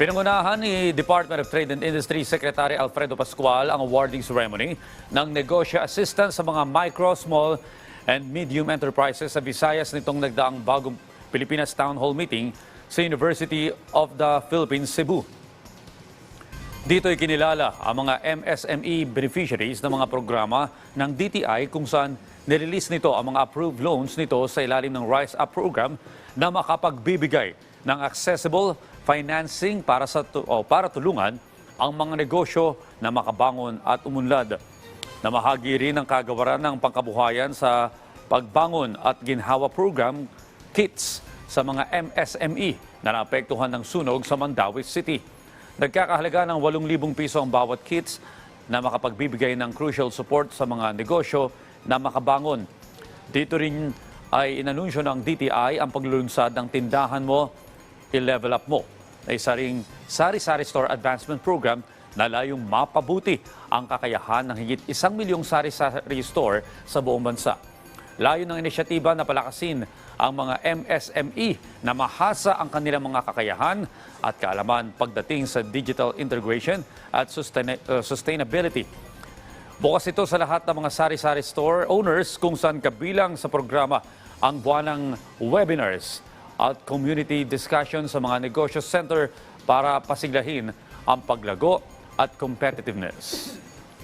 Pinangunahan ni Department of Trade and Industry Secretary Alfredo Pascual ang awarding ceremony ng negosyo assistance sa mga micro, small, and medium enterprises sa Visayas nitong nagdaang bagong Pilipinas Town Hall meeting sa University of the Philippines, Cebu. Dito ay kinilala ang mga MSME beneficiaries ng mga programa ng DTI kung saan nirelease nito ang mga approved loans nito sa ilalim ng Rise Up program na makapagbibigay ng accessible financing para sa o para tulungan ang mga negosyo na makabangon at umunlad. Namahagi rin ang kagawaran ng pangkabuhayan sa pagbangon at ginhawa program kits sa mga MSME na naapektuhan ng sunog sa Mandawi City. Nagkakahalaga ng 8,000 piso ang bawat kits na makapagbibigay ng crucial support sa mga negosyo na makabangon. Dito rin ay inanunsyo ng DTI ang paglulunsad ng tindahan mo, i-level up mo na isa Sari-Sari Store Advancement Program na layong mapabuti ang kakayahan ng higit isang milyong sari-sari store sa buong bansa. Layo ng inisyatiba na palakasin ang mga MSME na mahasa ang kanilang mga kakayahan at kaalaman pagdating sa digital integration at uh, sustainability. Bukas ito sa lahat ng mga sari-sari store owners kung saan kabilang sa programa ang buwanang webinars at community discussion sa mga negosyo center para pasiglahin ang paglago at competitiveness.